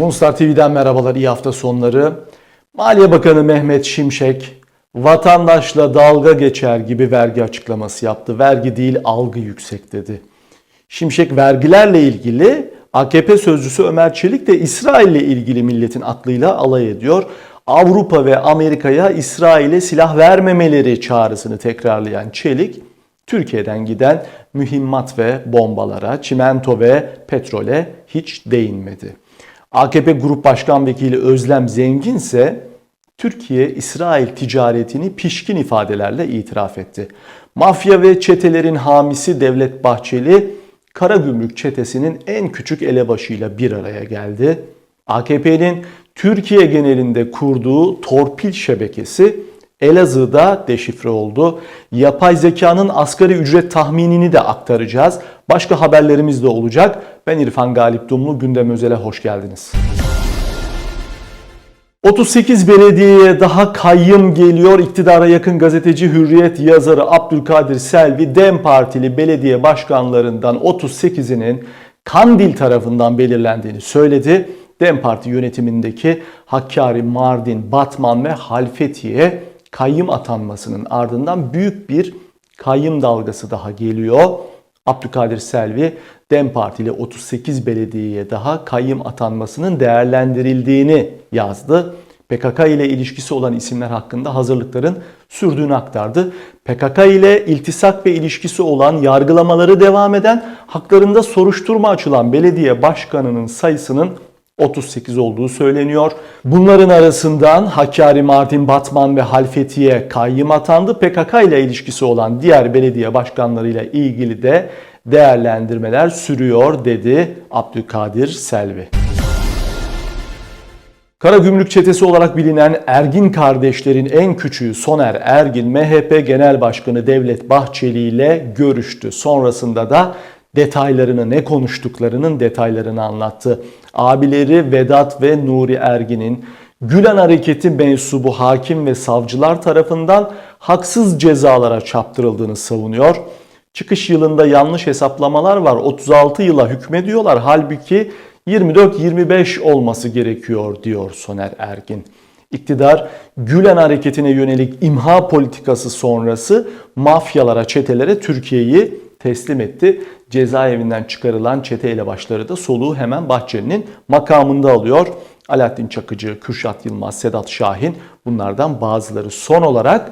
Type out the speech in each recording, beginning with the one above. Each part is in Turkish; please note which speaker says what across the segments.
Speaker 1: Moonstar TV'den merhabalar, iyi hafta sonları. Maliye Bakanı Mehmet Şimşek, vatandaşla dalga geçer gibi vergi açıklaması yaptı. Vergi değil algı yüksek dedi. Şimşek vergilerle ilgili AKP sözcüsü Ömer Çelik de İsrail ile ilgili milletin aklıyla alay ediyor. Avrupa ve Amerika'ya İsrail'e silah vermemeleri çağrısını tekrarlayan Çelik, Türkiye'den giden mühimmat ve bombalara, çimento ve petrole hiç değinmedi. AKP Grup Başkan Vekili Özlem Zengin ise Türkiye-İsrail ticaretini pişkin ifadelerle itiraf etti. Mafya ve çetelerin hamisi Devlet Bahçeli, Karagümrük çetesinin en küçük elebaşıyla bir araya geldi. AKP'nin Türkiye genelinde kurduğu torpil şebekesi Elazığ'da deşifre oldu. Yapay zekanın asgari ücret tahminini de aktaracağız. Başka haberlerimiz de olacak. Ben İrfan Galip Dumlu, Gündem Özel'e hoş geldiniz. 38 belediyeye daha kayyım geliyor. İktidara yakın gazeteci Hürriyet yazarı Abdülkadir Selvi DEM Partili belediye başkanlarından 38'inin Kandil tarafından belirlendiğini söyledi. DEM Parti yönetimindeki Hakkari, Mardin, Batman ve Halfeti'ye kayyım atanmasının ardından büyük bir kayyım dalgası daha geliyor. Abdülkadir Selvi DEM Partili 38 belediyeye daha kayyım atanmasının değerlendirildiğini yazdı. PKK ile ilişkisi olan isimler hakkında hazırlıkların sürdüğünü aktardı. PKK ile iltisak ve ilişkisi olan yargılamaları devam eden, haklarında soruşturma açılan belediye başkanının sayısının 38 olduğu söyleniyor. Bunların arasından Hakkari, Mardin, Batman ve Halfeti'ye kayyım atandı. PKK ile ilişkisi olan diğer belediye başkanlarıyla ilgili de değerlendirmeler sürüyor dedi Abdülkadir Selvi. Karagümrük çetesi olarak bilinen Ergin kardeşlerin en küçüğü Soner Ergin, MHP Genel Başkanı Devlet Bahçeli ile görüştü. Sonrasında da detaylarını, ne konuştuklarının detaylarını anlattı. Abileri Vedat ve Nuri Ergin'in Gülen Hareketi mensubu hakim ve savcılar tarafından haksız cezalara çarptırıldığını savunuyor. Çıkış yılında yanlış hesaplamalar var. 36 yıla hükmediyorlar. Halbuki 24-25 olması gerekiyor diyor Soner Ergin. İktidar Gülen hareketine yönelik imha politikası sonrası mafyalara, çetelere Türkiye'yi teslim etti. Cezaevinden çıkarılan çete elebaşları da soluğu hemen Bahçeli'nin makamında alıyor. Alaaddin Çakıcı, Kürşat Yılmaz, Sedat Şahin bunlardan bazıları. Son olarak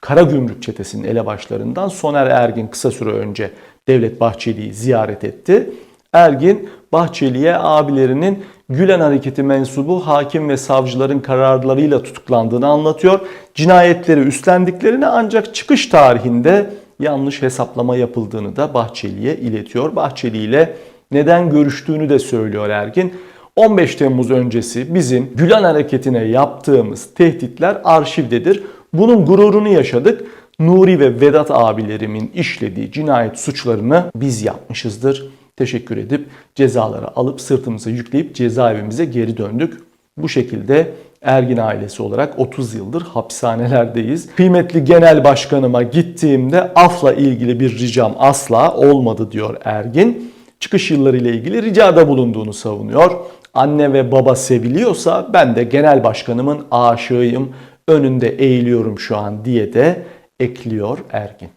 Speaker 1: Karagümrük çetesinin elebaşlarından Soner Ergin kısa süre önce Devlet Bahçeli'yi ziyaret etti. Ergin Bahçeli'ye abilerinin Gülen Hareketi mensubu hakim ve savcıların kararlarıyla tutuklandığını anlatıyor. Cinayetleri üstlendiklerini ancak çıkış tarihinde yanlış hesaplama yapıldığını da Bahçeli'ye iletiyor. Bahçeli ile neden görüştüğünü de söylüyor Ergin. 15 Temmuz öncesi bizim Gülen Hareketi'ne yaptığımız tehditler arşivdedir. Bunun gururunu yaşadık. Nuri ve Vedat abilerimin işlediği cinayet suçlarını biz yapmışızdır. Teşekkür edip cezaları alıp sırtımıza yükleyip cezaevimize geri döndük. Bu şekilde Ergin ailesi olarak 30 yıldır hapishanelerdeyiz. Kıymetli genel başkanıma gittiğimde afla ilgili bir ricam asla olmadı diyor Ergin. Çıkış yılları ile ilgili ricada bulunduğunu savunuyor. Anne ve baba seviliyorsa ben de genel başkanımın aşığıyım, önünde eğiliyorum şu an diye de ekliyor Ergin.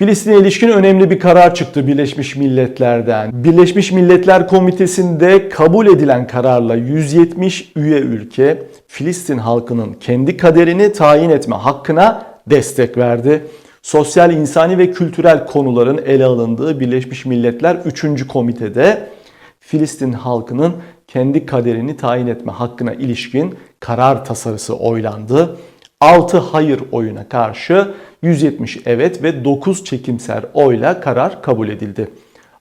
Speaker 1: Filistin'e ilişkin önemli bir karar çıktı Birleşmiş Milletler'den. Birleşmiş Milletler Komitesi'nde kabul edilen kararla 170 üye ülke Filistin halkının kendi kaderini tayin etme hakkına destek verdi. Sosyal, insani ve kültürel konuların ele alındığı Birleşmiş Milletler 3. komitede Filistin halkının kendi kaderini tayin etme hakkına ilişkin karar tasarısı oylandı. 6 hayır oyuna karşı 170 evet ve 9 çekimser oyla karar kabul edildi.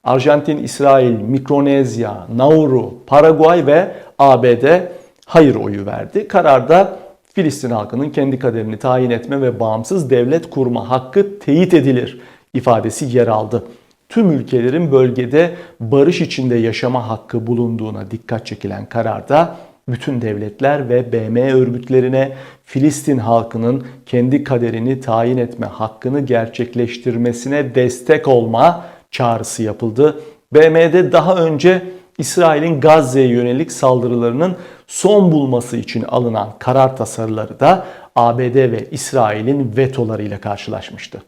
Speaker 1: Arjantin, İsrail, Mikronezya, Nauru, Paraguay ve ABD hayır oyu verdi. Kararda Filistin halkının kendi kaderini tayin etme ve bağımsız devlet kurma hakkı teyit edilir ifadesi yer aldı. Tüm ülkelerin bölgede barış içinde yaşama hakkı bulunduğuna dikkat çekilen kararda bütün devletler ve BM örgütlerine Filistin halkının kendi kaderini tayin etme hakkını gerçekleştirmesine destek olma çağrısı yapıldı. BM'de daha önce İsrail'in Gazze'ye yönelik saldırılarının son bulması için alınan karar tasarıları da ABD ve İsrail'in vetolarıyla karşılaşmıştı.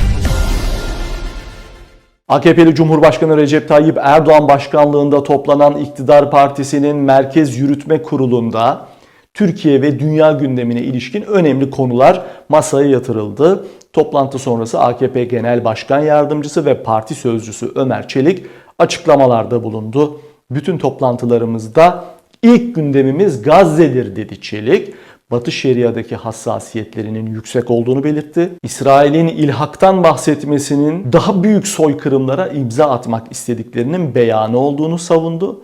Speaker 1: AKP'li Cumhurbaşkanı Recep Tayyip Erdoğan başkanlığında toplanan iktidar partisinin Merkez Yürütme Kurulu'nda Türkiye ve dünya gündemine ilişkin önemli konular masaya yatırıldı. Toplantı sonrası AKP Genel Başkan Yardımcısı ve Parti Sözcüsü Ömer Çelik açıklamalarda bulundu. Bütün toplantılarımızda ilk gündemimiz Gazze'dir dedi Çelik. Batı Şeria'daki hassasiyetlerinin yüksek olduğunu belirtti. İsrail'in ilhaktan bahsetmesinin daha büyük soykırımlara imza atmak istediklerinin beyanı olduğunu savundu.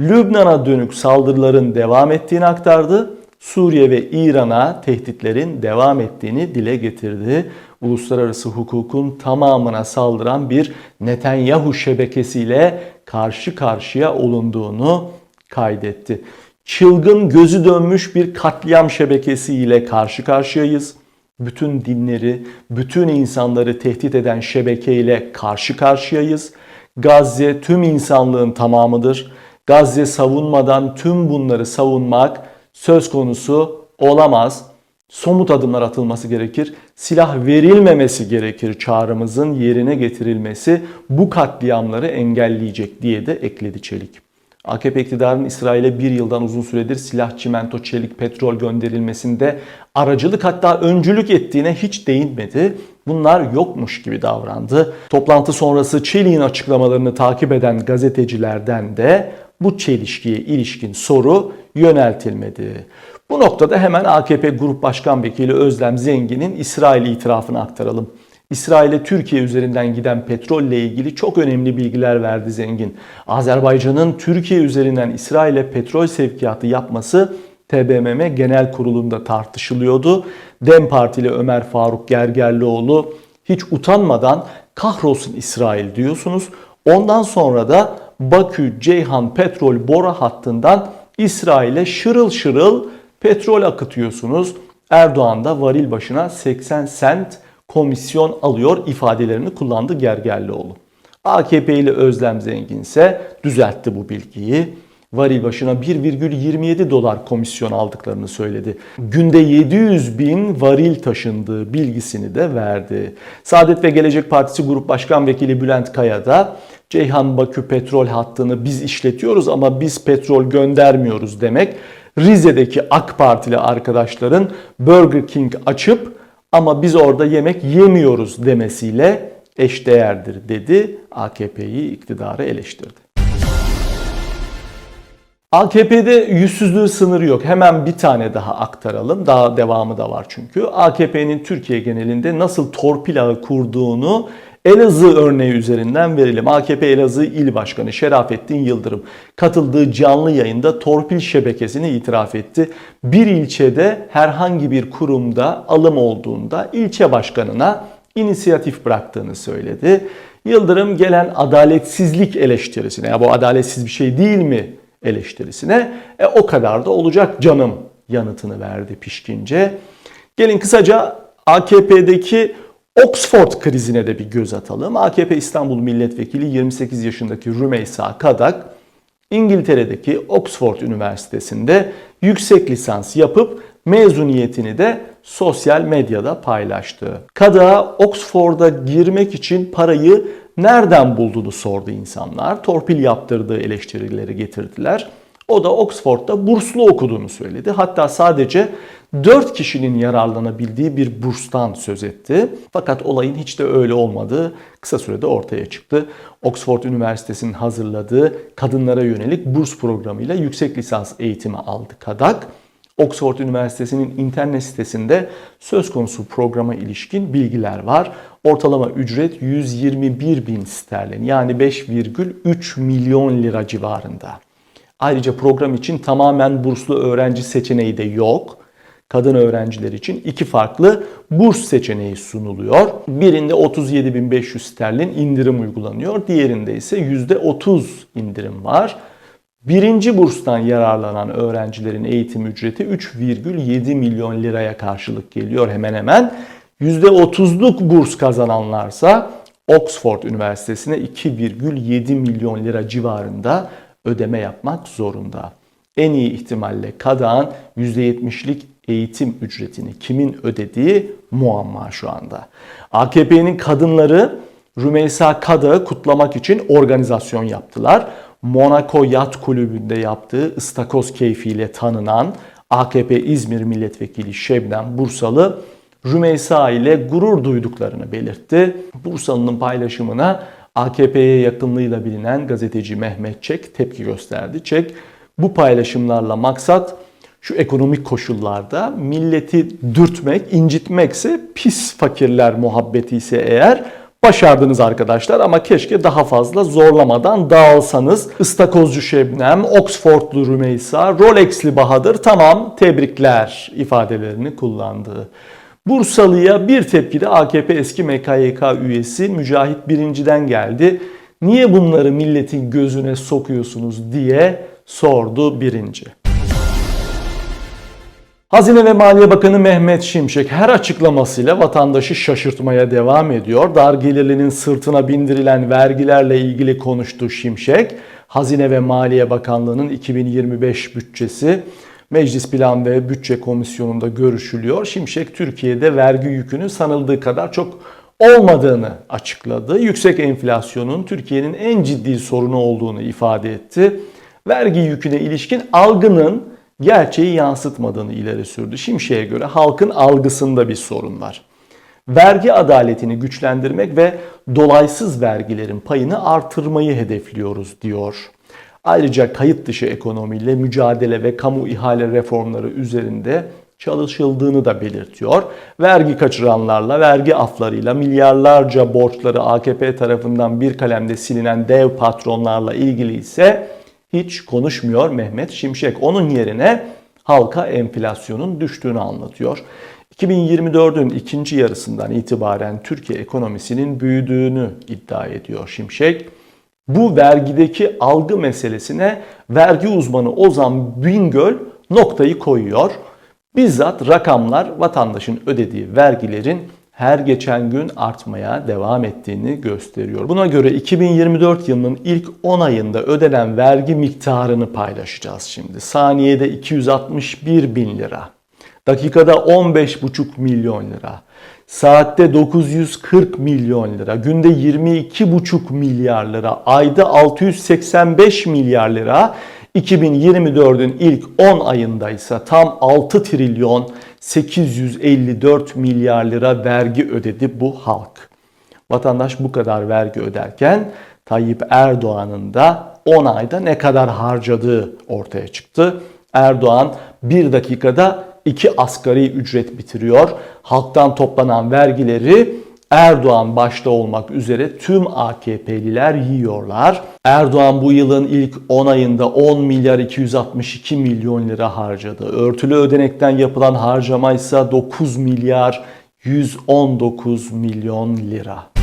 Speaker 1: Lübnan'a dönük saldırıların devam ettiğini aktardı. Suriye ve İran'a tehditlerin devam ettiğini dile getirdi. Uluslararası hukukun tamamına saldıran bir Netanyahu şebekesiyle karşı karşıya olunduğunu kaydetti. Çılgın gözü dönmüş bir katliam şebekesiyle karşı karşıyayız. Bütün dinleri, bütün insanları tehdit eden şebekeyle karşı karşıyayız. Gazze tüm insanlığın tamamıdır. Gazze savunmadan tüm bunları savunmak söz konusu olamaz. Somut adımlar atılması gerekir. Silah verilmemesi gerekir çağrımızın yerine getirilmesi bu katliamları engelleyecek diye de ekledi Çelik. AKP iktidarının İsrail'e bir yıldan uzun süredir silah, çimento, çelik, petrol gönderilmesinde aracılık hatta öncülük ettiğine hiç değinmedi. Bunlar yokmuş gibi davrandı. Toplantı sonrası Çelik'in açıklamalarını takip eden gazetecilerden de bu çelişkiye ilişkin soru yöneltilmedi. Bu noktada hemen AKP Grup Başkan Vekili Özlem Zengin'in İsrail itirafını aktaralım. İsrail'e Türkiye üzerinden giden petrolle ilgili çok önemli bilgiler verdi Zengin. Azerbaycan'ın Türkiye üzerinden İsrail'e petrol sevkiyatı yapması TBMM Genel Kurulu'nda tartışılıyordu. DEM Partili Ömer Faruk Gergerlioğlu hiç utanmadan kahrolsun İsrail diyorsunuz. Ondan sonra da Bakü Ceyhan petrol bora hattından İsrail'e şırıl şırıl petrol akıtıyorsunuz. Erdoğan da varil başına 80 sent komisyon alıyor ifadelerini kullandı Gergerlioğlu. AKP ile Özlem Zengin ise düzeltti bu bilgiyi. Varil başına 1,27 dolar komisyon aldıklarını söyledi. Günde 700 bin varil taşındığı bilgisini de verdi. Saadet ve Gelecek Partisi Grup Başkan Vekili Bülent Kaya da Ceyhan Bakü petrol hattını biz işletiyoruz ama biz petrol göndermiyoruz demek. Rize'deki AK Partili arkadaşların Burger King açıp ama biz orada yemek yemiyoruz demesiyle eşdeğerdir dedi. AKP'yi iktidara eleştirdi. AKP'de yüzsüzlüğü sınırı yok. Hemen bir tane daha aktaralım. Daha devamı da var çünkü. AKP'nin Türkiye genelinde nasıl torpil ağı kurduğunu Elazığ örneği üzerinden verelim. AKP Elazığ İl Başkanı Şerafettin Yıldırım katıldığı canlı yayında torpil şebekesini itiraf etti. Bir ilçede herhangi bir kurumda alım olduğunda ilçe başkanına inisiyatif bıraktığını söyledi. Yıldırım gelen adaletsizlik eleştirisine ya bu adaletsiz bir şey değil mi eleştirisine e, o kadar da olacak canım yanıtını verdi pişkince. Gelin kısaca AKP'deki Oxford krizine de bir göz atalım. AKP İstanbul Milletvekili 28 yaşındaki Rümeysa Kadak İngiltere'deki Oxford Üniversitesi'nde yüksek lisans yapıp mezuniyetini de sosyal medyada paylaştı. Kada Oxford'a girmek için parayı nereden bulduğunu sordu insanlar. Torpil yaptırdığı eleştirileri getirdiler. O da Oxford'da burslu okuduğunu söyledi. Hatta sadece 4 kişinin yararlanabildiği bir burstan söz etti. Fakat olayın hiç de öyle olmadığı kısa sürede ortaya çıktı. Oxford Üniversitesi'nin hazırladığı kadınlara yönelik burs programıyla yüksek lisans eğitimi aldı Kadak. Oxford Üniversitesi'nin internet sitesinde söz konusu programa ilişkin bilgiler var. Ortalama ücret 121 bin sterlin yani 5,3 milyon lira civarında. Ayrıca program için tamamen burslu öğrenci seçeneği de yok. Kadın öğrenciler için iki farklı burs seçeneği sunuluyor. Birinde 37.500 sterlin indirim uygulanıyor. Diğerinde ise %30 indirim var. Birinci burstan yararlanan öğrencilerin eğitim ücreti 3,7 milyon liraya karşılık geliyor hemen hemen. %30'luk burs kazananlarsa Oxford Üniversitesi'ne 2,7 milyon lira civarında ödeme yapmak zorunda. En iyi ihtimalle Kadağ'ın %70'lik eğitim ücretini kimin ödediği muamma şu anda. AKP'nin kadınları Rümeysa Kadağ'ı kutlamak için organizasyon yaptılar. Monaco Yat Kulübü'nde yaptığı ıstakoz keyfiyle tanınan AKP İzmir Milletvekili Şebnem Bursalı Rümeysa ile gurur duyduklarını belirtti. Bursalı'nın paylaşımına AKP'ye yakınlığıyla bilinen gazeteci Mehmet Çek tepki gösterdi. Çek bu paylaşımlarla maksat şu ekonomik koşullarda milleti dürtmek, incitmekse pis fakirler muhabbeti ise eğer başardınız arkadaşlar ama keşke daha fazla zorlamadan dağılsanız. Istakozcu Şebnem, Oxfordlu Rümeysa, Rolex'li Bahadır tamam tebrikler ifadelerini kullandı. Bursalı'ya bir tepki de AKP eski MKYK üyesi Mücahit Birinci'den geldi. Niye bunları milletin gözüne sokuyorsunuz diye sordu Birinci. Hazine ve Maliye Bakanı Mehmet Şimşek her açıklamasıyla vatandaşı şaşırtmaya devam ediyor. Dar gelirlinin sırtına bindirilen vergilerle ilgili konuştu Şimşek. Hazine ve Maliye Bakanlığı'nın 2025 bütçesi Meclis Plan ve Bütçe Komisyonu'nda görüşülüyor. Şimşek Türkiye'de vergi yükünün sanıldığı kadar çok olmadığını açıkladı. Yüksek enflasyonun Türkiye'nin en ciddi sorunu olduğunu ifade etti. Vergi yüküne ilişkin algının gerçeği yansıtmadığını ileri sürdü. Şimşek'e göre halkın algısında bir sorun var. Vergi adaletini güçlendirmek ve dolaysız vergilerin payını artırmayı hedefliyoruz diyor. Ayrıca kayıt dışı ekonomiyle mücadele ve kamu ihale reformları üzerinde çalışıldığını da belirtiyor. Vergi kaçıranlarla, vergi aflarıyla milyarlarca borçları AKP tarafından bir kalemde silinen dev patronlarla ilgili ise hiç konuşmuyor Mehmet Şimşek. Onun yerine halka enflasyonun düştüğünü anlatıyor. 2024'ün ikinci yarısından itibaren Türkiye ekonomisinin büyüdüğünü iddia ediyor Şimşek. Bu vergideki algı meselesine vergi uzmanı Ozan Bingöl noktayı koyuyor. Bizzat rakamlar vatandaşın ödediği vergilerin her geçen gün artmaya devam ettiğini gösteriyor. Buna göre 2024 yılının ilk 10 ayında ödenen vergi miktarını paylaşacağız şimdi. Saniyede 261 bin lira, dakikada 15,5 milyon lira, saatte 940 milyon lira, günde 22,5 milyar lira, ayda 685 milyar lira, 2024'ün ilk 10 ayında ise tam 6 trilyon 854 milyar lira vergi ödedi bu halk. Vatandaş bu kadar vergi öderken Tayyip Erdoğan'ın da 10 ayda ne kadar harcadığı ortaya çıktı. Erdoğan bir dakikada iki asgari ücret bitiriyor. Halktan toplanan vergileri Erdoğan başta olmak üzere tüm AKP'liler yiyorlar. Erdoğan bu yılın ilk 10 ayında 10 milyar 262 milyon lira harcadı. Örtülü ödenekten yapılan harcama ise 9 milyar 119 milyon lira.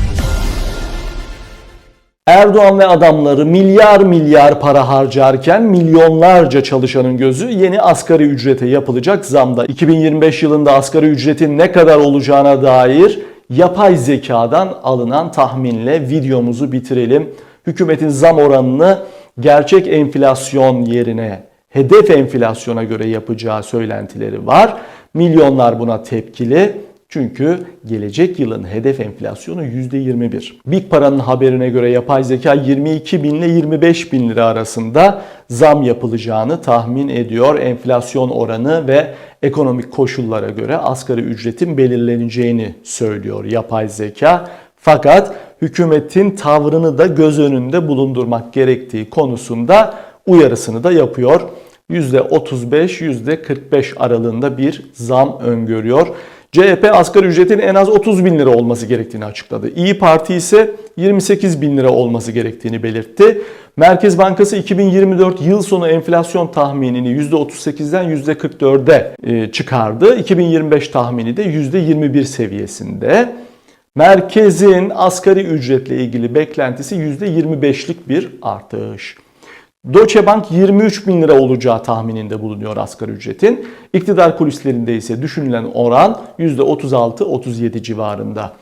Speaker 1: Erdoğan ve adamları milyar milyar para harcarken milyonlarca çalışanın gözü yeni asgari ücrete yapılacak zamda. 2025 yılında asgari ücretin ne kadar olacağına dair yapay zekadan alınan tahminle videomuzu bitirelim. Hükümetin zam oranını gerçek enflasyon yerine hedef enflasyona göre yapacağı söylentileri var. Milyonlar buna tepkili. Çünkü gelecek yılın hedef enflasyonu %21. Big Para'nın haberine göre yapay zeka 22 bin ile 25 bin lira arasında zam yapılacağını tahmin ediyor. Enflasyon oranı ve ekonomik koşullara göre asgari ücretin belirleneceğini söylüyor yapay zeka. Fakat hükümetin tavrını da göz önünde bulundurmak gerektiği konusunda uyarısını da yapıyor. %35-%45 aralığında bir zam öngörüyor. CHP asgari ücretin en az 30 bin lira olması gerektiğini açıkladı. İyi Parti ise 28 bin lira olması gerektiğini belirtti. Merkez Bankası 2024 yıl sonu enflasyon tahminini %38'den %44'e e, çıkardı. 2025 tahmini de %21 seviyesinde. Merkezin asgari ücretle ilgili beklentisi %25'lik bir artış. Deutsche Bank 23 bin lira olacağı tahmininde bulunuyor asgari ücretin. İktidar kulislerinde ise düşünülen oran %36-37 civarında.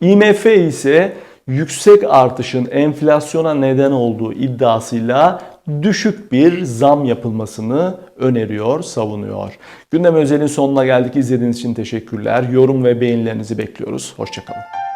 Speaker 1: IMF ise yüksek artışın enflasyona neden olduğu iddiasıyla düşük bir zam yapılmasını öneriyor, savunuyor. Gündem özelin sonuna geldik. İzlediğiniz için teşekkürler. Yorum ve beğenilerinizi bekliyoruz. Hoşçakalın.